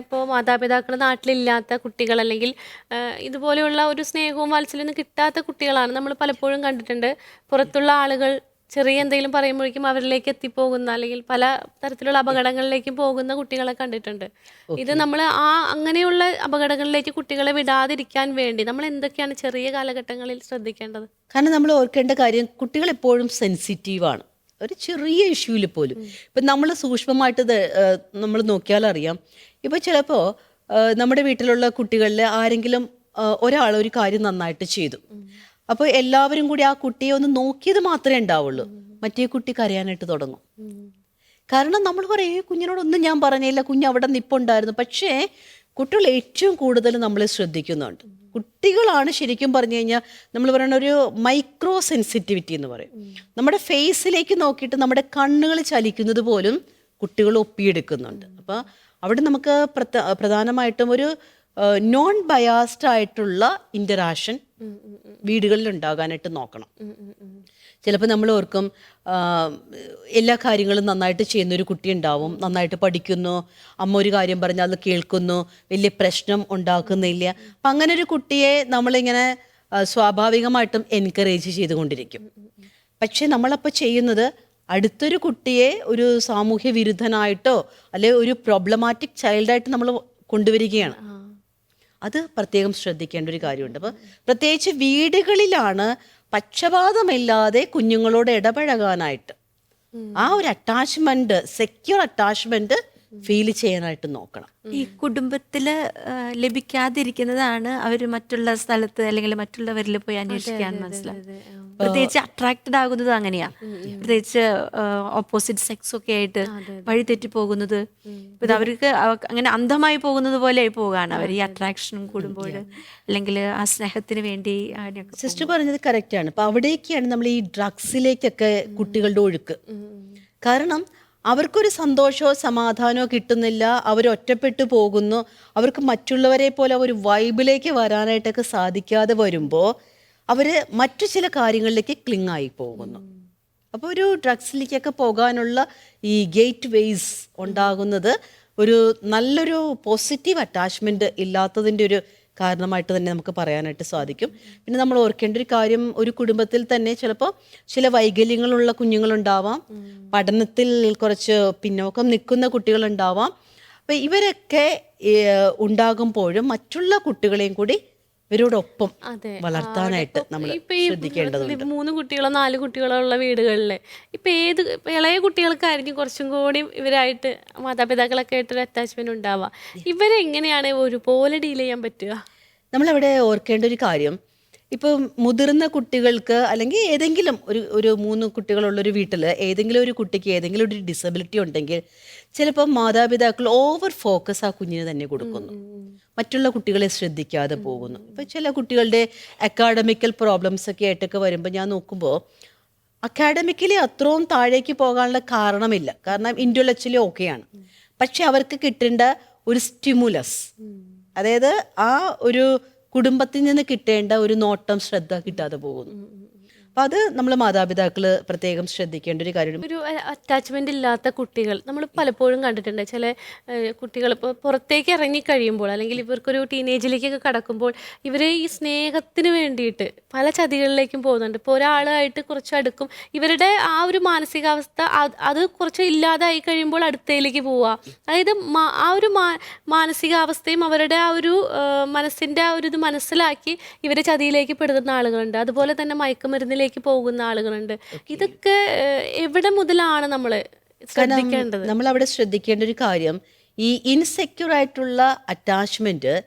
ഇപ്പോൾ മാതാപിതാക്കൾ നാട്ടിലില്ലാത്ത കുട്ടികൾ അല്ലെങ്കിൽ ഇതുപോലെയുള്ള ഒരു സ്നേഹവും വാത്സല്യമൊന്നും കിട്ടാത്ത കുട്ടികളാണ് നമ്മൾ പലപ്പോഴും കണ്ടിട്ടുണ്ട്. പുറത്തുള്ള ആളുകൾ ചെറിയ എന്തെങ്കിലും പറയുമ്പോഴേക്കും അവരിലേക്ക് എത്തിപ്പോകുന്ന അല്ലെങ്കിൽ പല തരത്തിലുള്ള അപകടങ്ങളിലേക്കും പോകുന്ന കുട്ടികളെ കണ്ടിട്ടുണ്ട്. ഇത് നമ്മൾ ആ അങ്ങനെയുള്ള അപകടങ്ങളിലേക്ക് കുട്ടികളെ വിടാതിരിക്കാൻ വേണ്ടി നമ്മൾ എന്തൊക്കെയാണ് ചെറിയ കാലഘട്ടങ്ങളിൽ ശ്രദ്ധിക്കേണ്ടത്? കാരണം നമ്മൾ ഓർക്കേണ്ട കാര്യം കുട്ടികൾ എപ്പോഴും സെൻസിറ്റീവാണ്. ഒരു ചെറിയ ഇഷ്യൂവിൽ പോലും. ഇപ്പം നമ്മൾ സൂക്ഷ്മമായിട്ട് നമ്മൾ നോക്കിയാൽ അറിയാം ഇപ്പം ചിലപ്പോൾ നമ്മുടെ വീട്ടിലുള്ള കുട്ടികളിൽ ആരെങ്കിലും ഒരാൾ ഒരു കാര്യം നന്നായിട്ട് ചെയ്തു. അപ്പോൾ എല്ലാവരും കൂടി ആ കുട്ടിയെ ഒന്ന് നോക്കിയത് മാത്രമേ ഉണ്ടാവുള്ളൂ. മറ്റേ കുട്ടി കരയാനായിട്ട് തുടങ്ങും. കാരണം നമ്മൾ പറയും "ഏയ് കുഞ്ഞിനോടൊന്നും ഞാൻ പറഞ്ഞില്ല. കുഞ്ഞ് അവിടെ നിപ്പുണ്ടായിരുന്നു. പക്ഷേ കുട്ടികൾ ഏറ്റവും കൂടുതൽ നമ്മളെ ശ്രദ്ധിക്കുന്നുണ്ട്. കുട്ടികളാണ് ശരിക്കും പറഞ്ഞു കഴിഞ്ഞാൽ നമ്മൾ പറയുന്ന ഒരു മൈക്രോ സെൻസിറ്റിവിറ്റി എന്ന് പറയും. നമ്മുടെ ഫേസിലേക്ക് നോക്കിയിട്ട് നമ്മുടെ കണ്ണുകൾ ചലിക്കുന്നത് പോലും കുട്ടികൾ ഒപ്പിയെടുക്കുന്നുണ്ട്. അപ്പോൾ അവിടെ നമുക്ക് പ്രധാനമായിട്ടും ഒരു നോൺ ബയാസ്ഡ് ആയിട്ടുള്ള ഇന്ററാക്ഷൻ വീടുകളിൽ ഉണ്ടാകാനായിട്ട് നോക്കണം. ചിലപ്പോൾ നമ്മൾ ഓർക്കും എല്ലാ കാര്യങ്ങളും നന്നായിട്ട് ചെയ്യുന്ന ഒരു കുട്ടി ഉണ്ടാവും നന്നായിട്ട് പഠിക്കുന്നു അമ്മ ഒരു കാര്യം പറഞ്ഞാൽ അത് കേൾക്കുന്നു വലിയ പ്രശ്നം ഉണ്ടാക്കുന്നില്ല. അപ്പം അങ്ങനെ ഒരു കുട്ടിയെ നമ്മളിങ്ങനെ സ്വാഭാവികമായിട്ടും എൻകറേജ് ചെയ്തുകൊണ്ടിരിക്കും. പക്ഷേ നമ്മളപ്പോൾ ചെയ്യുന്നത് അടുത്തൊരു കുട്ടിയെ ഒരു സാമൂഹ്യ വിരുദ്ധനായിട്ടോ അല്ലെ ഒരു പ്രോബ്ലമാറ്റിക് ചൈൽഡായിട്ട് നമ്മൾ കൊണ്ടുവരികയാണ്. അത് പ്രത്യേകം ശ്രദ്ധിക്കേണ്ട ഒരു കാര്യമുണ്ട്. അപ്പോൾ പ്രത്യേകിച്ച് വീടുകളിലാണ് പക്ഷപാതമില്ലാതെ കുഞ്ഞുങ്ങളോട് ഇടപഴകാനായിട്ട്. ആ ഒരു അറ്റാച്ച്മെന്റ് സെക്യൂർ അറ്റാച്ച്മെന്റ് ഫീൽ ചെയ്യാനായിട്ട് നോക്കണം. ഈ കുടുംബത്തിൽ ലഭിക്കാതിരിക്കുന്നതാണ് അവർ മറ്റുള്ള സ്ഥലത്ത് അല്ലെങ്കിൽ മറ്റുള്ളവരിൽ പോയി അന്വേഷിക്കാൻ മനസ്സിലാവും പ്രത്യേകിച്ച് അട്രാക്റ്റഡ് ആകുന്നത് അങ്ങനെയാ. പ്രത്യേകിച്ച് ഓപ്പോസിറ്റ് സെക്സ് ഒക്കെ ആയിട്ട് വഴി തെറ്റി പോകുന്നത്. ഇപ്പൊ ഇത് അവർക്ക് അങ്ങനെ അന്ധമായി പോകുന്നത് പോലെ ആയി പോവുകയാണ് അവർ ഈ അട്രാക്ഷനും കൂടുമ്പോൾ അല്ലെങ്കിൽ ആ സ്നേഹത്തിന് വേണ്ടി സിസ്റ്റർ പറഞ്ഞത് കറക്റ്റാണ് അപ്പം അവിടേക്കാണ് നമ്മൾ ഈ ഡ്രഗ്സിലേക്കൊക്കെ കുട്ടികളുടെ ഒഴുക്ക്. കാരണം അവർക്കൊരു സന്തോഷമോ സമാധാനമോ കിട്ടുന്നില്ല. അവർ ഒറ്റപ്പെട്ടു പോകുന്നു. അവർക്ക് മറ്റുള്ളവരെ പോലെ ഒരു വൈബിലേക്ക് വരാനായിട്ടൊക്കെ സാധിക്കാതെ വരുമ്പോൾ അവർ മറ്റു ചില കാര്യങ്ങളിലേക്ക് ക്ലിങ് ആയി പോകുന്നു. അപ്പോൾ ഒരു ഡ്രഗ്സിലേക്കൊക്കെ പോകാനുള്ള ഈ ഗേറ്റ് വേസ് ഉണ്ടാകുന്നത് ഒരു നല്ലൊരു പോസിറ്റീവ് അറ്റാച്ച്മെന്റ് ഇല്ലാത്തതിന്റെ ഒരു കാരണമായിട്ട് തന്നെ നമുക്ക് പറയാനായിട്ട് സാധിക്കും. പിന്നെ നമ്മൾ ഓർക്കേണ്ട ഒരു കാര്യം ഒരു കുടുംബത്തിൽ തന്നെ ചിലപ്പോൾ ചില വൈകല്യങ്ങളുള്ള കുഞ്ഞുങ്ങളുണ്ടാവാം. പഠനത്തിൽ കുറച്ച് പിന്നോക്കം നിൽക്കുന്ന കുട്ടികളുണ്ടാവാം. അപ്പം ഇവരൊക്കെ ഉണ്ടാകുമ്പോഴും മറ്റുള്ള കുട്ടികളെയും കൂടി ഇവരോടൊപ്പം. വളർത്താനായിട്ട് നമ്മൾ ശ്രദ്ധിക്കേണ്ടതുണ്ട്. മൂന്ന് കുട്ടികളോ നാല് കുട്ടികളോ ഉള്ള വീടുകളിൽ ഇപ്പൊ ഏത് ഇളയ കുട്ടികൾക്കായിരിക്കും കുറച്ചും കൂടി ഇവരായിട്ട് മാതാപിതാക്കളൊക്കെ ആയിട്ടൊരു അറ്റാച്ച്മെന്റ് ഉണ്ടാവുക. ഇവരെങ്ങനെയാണ് ഒരുപോലെ ഡീൽ ചെയ്യാൻ പറ്റുക? നമ്മളവിടെ ഓർക്കേണ്ട ഒരു കാര്യം ഇപ്പം മുതിർന്ന കുട്ടികൾക്ക് അല്ലെങ്കിൽ ഏതെങ്കിലും ഒരു ഒരു മൂന്ന് കുട്ടികളുള്ളൊരു വീട്ടിൽ ഏതെങ്കിലും ഒരു കുട്ടിക്ക് ഏതെങ്കിലും ഒരു ഡിസബിലിറ്റി ഉണ്ടെങ്കിൽ ചിലപ്പോൾ മാതാപിതാക്കൾ ഓവർ ഫോക്കസ് ആ കുഞ്ഞിന് തന്നെ കൊടുക്കുന്നു. മറ്റുള്ള കുട്ടികളെ ശ്രദ്ധിക്കാതെ പോകുന്നു. ഇപ്പം ചില കുട്ടികളുടെ അക്കാഡമിക്കൽ പ്രോബ്ലംസ് ഒക്കെ ആയിട്ടൊക്കെ വരുമ്പോൾ ഞാൻ നോക്കുമ്പോൾ അക്കാഡമിക്കലി അത്രയും താഴേക്ക് പോകാനുള്ള കാരണമില്ല. കാരണം ഇന്റലക്ച്വലി ഓക്കെയാണ് പക്ഷെ അവർക്ക് കിട്ടേണ്ട ഒരു സ്റ്റിമുലസ് അതായത് ആ ഒരു കുടുംബത്തിൽ നിന്ന് കിട്ടേണ്ട ഒരു നോട്ടം ശ്രദ്ധ കിട്ടാതെ പോകുന്നു. അപ്പം അത് നമ്മൾ മാതാപിതാക്കൾ പ്രത്യേകം ശ്രദ്ധിക്കേണ്ട ഒരു കാര്യമാണ്. ഒരു അറ്റാച്ച്മെന്റ് ഇല്ലാത്ത കുട്ടികൾ നമ്മൾ പലപ്പോഴും കണ്ടിട്ടുണ്ട്. ചില കുട്ടികൾ ഇപ്പോൾ പുറത്തേക്ക് ഇറങ്ങി കഴിയുമ്പോൾ അല്ലെങ്കിൽ ഇവർക്കൊരു ടീനേജിലേക്കൊക്കെ കടക്കുമ്പോൾ ഇവർ ഈ സ്നേഹത്തിന് വേണ്ടിയിട്ട് പല ചതികളിലേക്കും പോകുന്നുണ്ട്. ഇപ്പോൾ ഒരാളായിട്ട് കുറച്ച് അടുക്കും ഇവരുടെ ആ ഒരു മാനസികാവസ്ഥ അത് കുറച്ച് ഇല്ലാതായി കഴിയുമ്പോൾ അടുത്തയിലേക്ക് പോവുക. അതായത് ആ ഒരു മാനസികാവസ്ഥയും അവരുടെ ആ ഒരു മനസ്സിന്റെ ആ ഒരു ഇത് മനസ്സിലാക്കി ഇവരെ ചതിയിലേക്ക് പെടുന്ന ആളുകളുണ്ട്. അതുപോലെ തന്നെ മയക്കുമരുന്നിലേക്ക് പോകുന്ന ആളുകളുണ്ട്. ഇതൊക്കെ എവിടെ മുതലാണ് നമ്മൾ ശ്രദ്ധിക്കേണ്ടത്? നമ്മൾ അവിടെ ശ്രദ്ധിക്കേണ്ട ഒരു കാര്യം ഈ ഇൻസെക്യൂർ ആയിട്ടുള്ള അറ്റാച്ച്മെന്റ്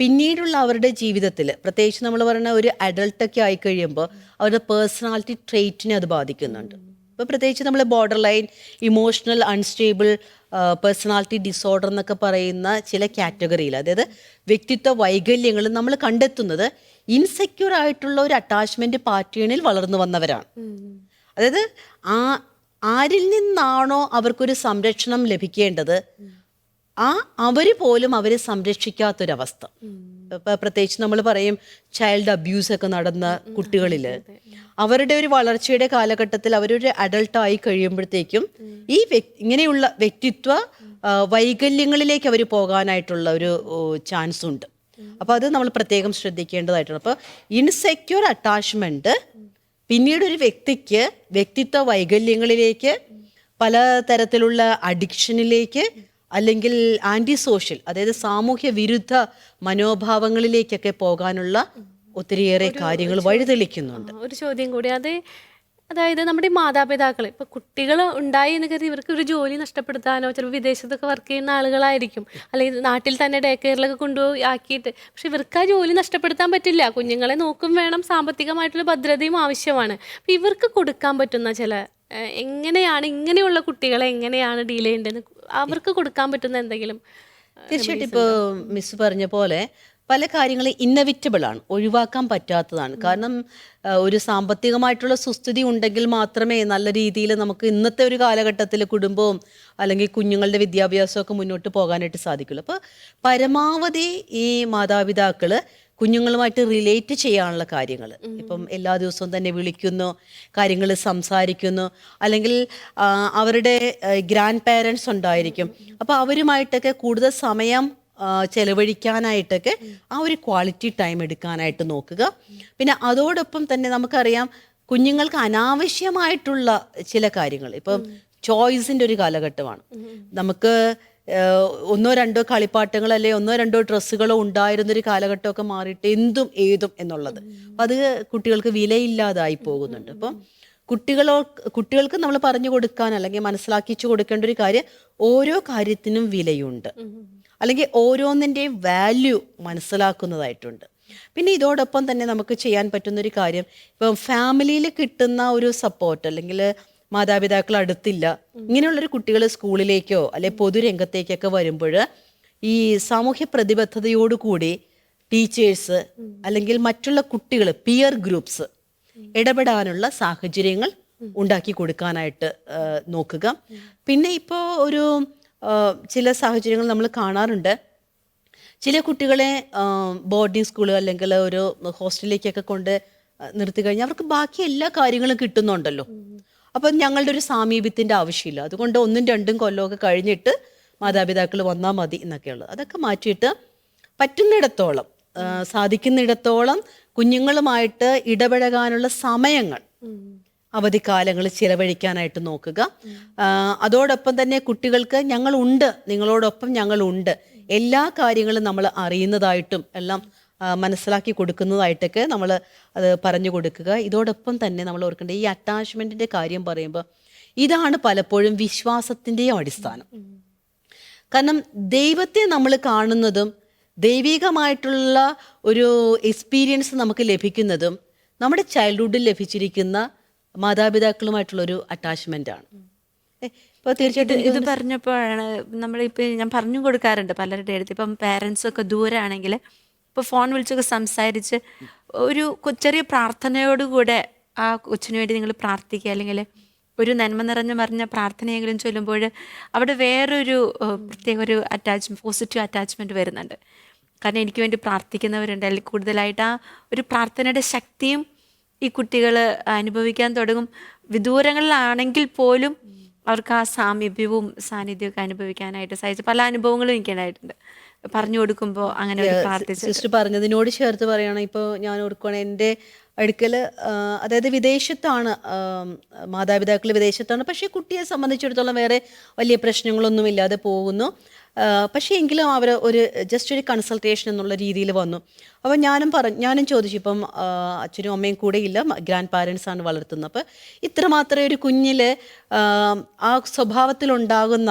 പിന്നീടുള്ള അവരുടെ ജീവിതത്തിൽ പ്രത്യേകിച്ച് നമ്മൾ പറയുന്ന ഒരു അഡൾട്ടൊക്കെ ആയി കഴിയുമ്പോൾ അവരുടെ പേഴ്സണാലിറ്റി ട്രേറ്റിനെ അത് ബാധിക്കുന്നുണ്ട്. ഇപ്പോൾ പ്രത്യേകിച്ച് നമ്മൾ borderline emotional unstable personality disorder എന്നൊക്കെ പറയുന്ന ചില കാറ്റഗറിയിൽ അതായത് വ്യക്തിത്വ വൈകല്യങ്ങൾ നമ്മൾ കണ്ടെത്തുന്നത് ഇൻസെക്യൂർ ആയിട്ടുള്ള ഒരു അറ്റാച്ച്മെന്റ് പാറ്റേണിൽ വളർന്നു വന്നവരാണ്. അതായത് ആ ആരിൽ നിന്നാണോ അവർക്കൊരു സംരക്ഷണം ലഭിക്കേണ്ടത്? ആ അവർ പോലും അവരെ സംരക്ഷിക്കാത്തൊരവസ്ഥ. ഇപ്പൊ പ്രത്യേകിച്ച് നമ്മൾ പറയും ചൈൽഡ് അബ്യൂസ് ഒക്കെ നടന്ന കുട്ടികളിൽ അവരുടെ ഒരു വളർച്ചയുടെ കാലഘട്ടത്തിൽ അവരൊരു അഡൾട്ടായി കഴിയുമ്പോഴത്തേക്കും ഈ ഇങ്ങനെയുള്ള വ്യക്തിത്വ വൈകല്യങ്ങളിലേക്ക് അവർ പോകാനായിട്ടുള്ള ഒരു ചാൻസ് ഉണ്ട്. അപ്പോൾ അത് നമ്മൾ പ്രത്യേകം ശ്രദ്ധിക്കേണ്ടതായിട്ടുണ്ട് അപ്പോൾ ഇൻസെക്യൂർ അറ്റാച്ച്മെന്റ് പിന്നീട് ഒരു വ്യക്തിക്ക് വ്യക്തിത്വ വൈകല്യങ്ങളിലേക്ക് പല തരത്തിലുള്ള അഡിക്ഷനിലേക്ക് അല്ലെങ്കിൽ ആന്റി സോഷ്യൽ അതായത് സാമൂഹ്യ വിരുദ്ധ മനോഭാവങ്ങളിലേക്കൊക്കെ പോകാനുള്ള ഒത്തിരിയേറെ കാര്യങ്ങൾ വഴിതെളിക്കുന്നുണ്ട്. ഒരു ചോദ്യം കൂടി. അത് അതായത് നമ്മുടെ ഈ മാതാപിതാക്കൾ ഇപ്പൊ കുട്ടികൾ ഉണ്ടായി എന്ന് കരുതി ഇവർക്ക് ഒരു ജോലി നഷ്ടപ്പെടുത്താനോ ചിലപ്പോൾ വിദേശത്തൊക്കെ വർക്ക് ചെയ്യുന്ന ആളുകളായിരിക്കും. അല്ലെങ്കിൽ നാട്ടിൽ തന്നെ ഡേ കെയറിലൊക്കെ കൊണ്ടുപോയി ആക്കിയിട്ട്. പക്ഷെ ഇവർക്ക് ആ ജോലി നഷ്ടപ്പെടുത്താൻ പറ്റില്ല. കുഞ്ഞുങ്ങളെ നോക്കും വേണം സാമ്പത്തികമായിട്ടുള്ള ഭദ്രതയും ആവശ്യമാണ്. അപ്പൊ ഇവർക്ക് കൊടുക്കാൻ പറ്റുന്ന ചില എങ്ങനെയാണ് ഇങ്ങനെയുള്ള കുട്ടികളെ എങ്ങനെയാണ് ഡീൽ ചെയ്യേണ്ടത്? അവർക്ക് കൊടുക്കാൻ പറ്റുന്ന എന്തെങ്കിലും തീർച്ചയായിട്ടും ഇപ്പോൾ മിസ് പറഞ്ഞ പോലെ പല കാര്യങ്ങളും ഇന്നവിറ്റബിൾ ആണ് ഒഴിവാക്കാൻ പറ്റാത്തതാണ്. കാരണം ഒരു സാമ്പത്തികമായിട്ടുള്ള സുസ്ഥിതി ഉണ്ടെങ്കിൽ മാത്രമേ നല്ല രീതിയിൽ നമുക്ക് ഇന്നത്തെ ഒരു കാലഘട്ടത്തിൽ കുടുംബവും അല്ലെങ്കിൽ കുഞ്ഞുങ്ങളുടെ വിദ്യാഭ്യാസമൊക്കെ മുന്നോട്ട് പോകാനായിട്ട് സാധിക്കുള്ളൂ. അപ്പോൾ പരമാവധി ഈ മാതാപിതാക്കൾ കുഞ്ഞുങ്ങളുമായിട്ട് റിലേറ്റ് ചെയ്യാനുള്ള കാര്യങ്ങൾ ഇപ്പം എല്ലാ ദിവസവും തന്നെ വിളിക്കുന്നു കാര്യങ്ങൾ സംസാരിക്കുന്നു അല്ലെങ്കിൽ അവരുടെ ഗ്രാൻഡ് പേരൻസ് ഉണ്ടായിരിക്കും. അപ്പോൾ അവരുമായിട്ടൊക്കെ കൂടുതൽ സമയം ചെലവഴിക്കാനായിട്ടൊക്കെ ആ ഒരു ക്വാളിറ്റി ടൈം എടുക്കാനായിട്ട് നോക്കുക. പിന്നെ അതോടൊപ്പം തന്നെ നമുക്കറിയാം കുഞ്ഞുങ്ങൾക്ക് അനാവശ്യമായിട്ടുള്ള ചില കാര്യങ്ങൾ. ഇപ്പം ചോയ്സിന്റെ ഒരു കാലഘട്ടമാണ്. നമുക്ക് ഒന്നോ രണ്ടോ കളിപ്പാട്ടങ്ങൾ അല്ലെ ഒന്നോ രണ്ടോ ഡ്രസ്സുകളോ ഉണ്ടായിരുന്നൊരു കാലഘട്ടമൊക്കെ മാറിയിട്ട് എന്തും ഏതും എന്നുള്ളത്. അപ്പം അത് കുട്ടികൾക്ക് വിലയില്ലാതായി പോകുന്നുണ്ട്. അപ്പം കുട്ടികളോ കുട്ടികൾക്ക് നമ്മൾ പറഞ്ഞു കൊടുക്കാൻ അല്ലെങ്കിൽ മനസ്സിലാക്കിച്ചു കൊടുക്കേണ്ട ഒരു കാര്യം ഓരോ കാര്യത്തിനും വിലയുണ്ട്. അല്ലെങ്കിൽ ഓരോന്നിന്റെയും വാല്യൂ മനസ്സിലാക്കുന്നതായിട്ടുണ്ട്. പിന്നെ ഇതോടൊപ്പം തന്നെ നമുക്ക് ചെയ്യാൻ പറ്റുന്ന ഒരു കാര്യം ഇപ്പം ഫാമിലിയിൽ കിട്ടുന്ന ഒരു സപ്പോർട്ട് അല്ലെങ്കിൽ മാതാപിതാക്കൾ അടുത്തില്ല ഇങ്ങനെയുള്ളൊരു കുട്ടികൾ സ്കൂളിലേക്കോ അല്ലെ പൊതുരംഗത്തേക്കൊക്കെ വരുമ്പോൾ ഈ സാമൂഹ്യ പ്രതിബദ്ധതയോടുകൂടി ടീച്ചേഴ്സ് അല്ലെങ്കിൽ മറ്റുള്ള കുട്ടികൾ പിയർ ഗ്രൂപ്പ്സ് ഇടപെടാനുള്ള സാഹചര്യങ്ങൾ ഉണ്ടാക്കി കൊടുക്കാനായിട്ട് നോക്കുക. പിന്നെ ഇപ്പോൾ ഒരു ചില സാഹചര്യങ്ങൾ നമ്മൾ കാണാറുണ്ട്. ചില കുട്ടികളെ ബോർഡിംഗ് സ്കൂൾ അല്ലെങ്കിൽ ഒരു ഹോസ്റ്റലിലേക്കൊക്കെ കൊണ്ട് നിർത്തി കഴിഞ്ഞാൽ അവർക്ക് ബാക്കി എല്ലാ കാര്യങ്ങളും കിട്ടുന്നുണ്ടല്ലോ. അപ്പം ഞങ്ങളുടെ ഒരു സാമീപ്യത്തിന്റെ ആവശ്യമില്ല. അതുകൊണ്ട് ഒന്നും രണ്ടും കൊല്ലമൊക്കെ കഴിഞ്ഞിട്ട് മാതാപിതാക്കൾ വന്നാൽ മതി എന്നൊക്കെയുള്ളത്. അതൊക്കെ മാറ്റിയിട്ട് പറ്റുന്നിടത്തോളം സാധിക്കുന്നിടത്തോളം കുഞ്ഞുങ്ങളുമായിട്ട് ഇടപഴകാനുള്ള സമയങ്ങൾ അവധിക്കാലങ്ങൾ ചിലവഴിക്കാനായിട്ട് നോക്കുക. അതോടൊപ്പം തന്നെ കുട്ടികൾക്ക് ഞങ്ങളുണ്ട് നിങ്ങളോടൊപ്പം ഞങ്ങളുണ്ട്. എല്ലാ കാര്യങ്ങളും നമ്മൾ അറിയുന്നതായിട്ടും എല്ലാം മനസ്സിലാക്കി കൊടുക്കുന്നതായിട്ടൊക്കെ നമ്മൾ അത് പറഞ്ഞു കൊടുക്കുക. ഇതോടൊപ്പം തന്നെ നമ്മൾ ഓർക്കേണ്ട ഈ അറ്റാച്ച്മെന്റിന്റെ കാര്യം പറയുമ്പോൾ ഇതാണ് പലപ്പോഴും വിശ്വാസത്തിന്റെയും അടിസ്ഥാനം. കാരണം ദൈവത്തെ നമ്മൾ കാണുന്നതും ദൈവികമായിട്ടുള്ള ഒരു എക്സ്പീരിയൻസ് നമുക്ക് ലഭിക്കുന്നതും നമ്മുടെ ചൈൽഡ്ഹുഡിൽ ലഭിച്ചിരിക്കുന്ന മാതാപിതാക്കളുമായിട്ടുള്ള ഒരു അറ്റാച്ച്മെന്റ് ആണ് ഇപ്പോൾ തീർച്ചയായിട്ടും ഇത് പറഞ്ഞപ്പോഴാണ് നമ്മളിപ്പോൾ ഞാൻ പറഞ്ഞു കൊടുക്കാറുണ്ട് പലരുടെ അടുത്ത്. ഇപ്പം പേരൻസൊക്കെ ദൂരാണെങ്കിൽ ഇപ്പോൾ ഫോൺ വിളിച്ചൊക്കെ സംസാരിച്ച് ഒരു ചെറിയ പ്രാർത്ഥനയോടുകൂടെ ആ കൊച്ചിന് വേണ്ടി നിങ്ങൾ പ്രാർത്ഥിക്കുക. അല്ലെങ്കിൽ ഒരു നന്മ നിറഞ്ഞ പറഞ്ഞ പ്രാർത്ഥനയെങ്കിലും ചൊല്ലുമ്പോൾ അവിടെ വേറൊരു പ്രത്യേക ഒരു അറ്റാച്ച് പോസിറ്റീവ് അറ്റാച്ച്മെന്റ് വരുന്നുണ്ട്. കാരണം എനിക്ക് വേണ്ടി പ്രാർത്ഥിക്കുന്നവരുണ്ട്. അല്ലെങ്കിൽ കൂടുതലായിട്ട് ആ ഒരു പ്രാർത്ഥനയുടെ ശക്തിയും ഈ കുട്ടികൾ അനുഭവിക്കാൻ തുടങ്ങും. വിദൂരങ്ങളിലാണെങ്കിൽ പോലും അവർക്ക് ആ സാമീപ്യവും സാന്നിധ്യവും അനുഭവിക്കാനായിട്ട് സാധിച്ചു. പല അനുഭവങ്ങളും എനിക്കുണ്ടായിട്ടുണ്ട് പറഞ്ഞു കൊടുക്കുമ്പോൾ അങ്ങനെ പ്രാർത്ഥിച്ച് സിസ്റ്റർ പറഞ്ഞതിനോട് ചേർത്ത് പറയുകയാണെങ്കിൽ ഇപ്പോൾ ഞാൻ ഓർക്കുകയാണ് എന്റെ അടുക്കൽ അതായത് വിദേശത്താണ് മാതാപിതാക്കൾ വിദേശത്താണ്. പക്ഷേ കുട്ടിയെ സംബന്ധിച്ചിടത്തോളം വേറെ വലിയ പ്രശ്നങ്ങളൊന്നുമില്ലാതെ പോകുന്നു. പക്ഷേ എങ്കിലും അവർ ഒരു ജസ്റ്റ് ഒരു കൺസൾട്ടേഷൻ എന്നുള്ള രീതിയിൽ വന്നു. അപ്പോൾ ഞാനും പറഞ്ഞു ഞാനും ചോദിച്ചു ഇപ്പം അച്ഛനും അമ്മയും കൂടെ ഇല്ല ഗ്രാൻഡ് പാരൻസാണ് വളർത്തുന്നത്. അപ്പോൾ ഇത്രമാത്രമേ ഒരു കുഞ്ഞിൽ ആ സ്വഭാവത്തിലുണ്ടാകുന്ന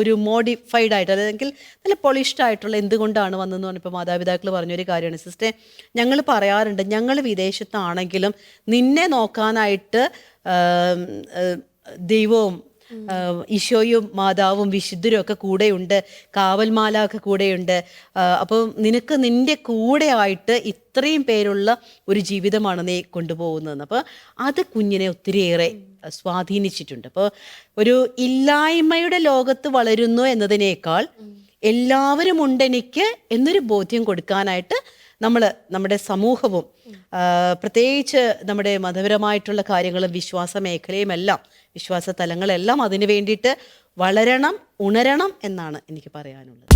ഒരു മോഡിഫൈഡ് ആയിട്ട് അല്ലെങ്കിൽ നല്ല പോളിഷ്ഡ് ആയിട്ടുള്ള എന്തുകൊണ്ടാണ് വന്നതെന്ന് പറഞ്ഞപ്പോൾ മാതാപിതാക്കൾ പറഞ്ഞൊരു കാര്യമാണ്. സിസ്റ്റർ ഞങ്ങൾ പറയാറുണ്ട് ഞങ്ങൾ വിദേശത്താണെങ്കിലും നിന്നെ നോക്കാനായിട്ട് ദൈവവും ഈശോയും മാതാവും വിശുദ്ധരും ഒക്കെ കൂടെയുണ്ട് കാവൽമാല ഒക്കെ കൂടെയുണ്ട് അപ്പം അപ്പോൾ നിനക്ക് നിന്റെ കൂടെ ആയിട്ട് ഇത്രയും പേരുള്ള ഒരു ജീവിതമാണ് നീ കൊണ്ടുപോകുന്നതെന്ന്. അപ്പോൾ അത് കുഞ്ഞിനെ ഒത്തിരിയേറെ സ്വാധീനിച്ചിട്ടുണ്ട്. അപ്പോൾ ഒരു ഇല്ലായ്മയുടെ ലോകത്ത് വളരുന്നു എന്നതിനേക്കാൾ എല്ലാവരും ഉണ്ടെനിക്ക് എന്നൊരു ബോധ്യം കൊടുക്കാനായിട്ട് നമ്മൾ നമ്മുടെ സമൂഹവും പ്രത്യേകിച്ച് നമ്മുടെ മതപരമായിട്ടുള്ള കാര്യങ്ങളും വിശ്വാസ മേഖലയും എല്ലാം വിശ്വാസ തലങ്ങളെല്ലാം അതിനു വേണ്ടിയിട്ട് വളരണം ഉണരണം എന്നാണ് എനിക്ക് പറയാനുള്ളത്.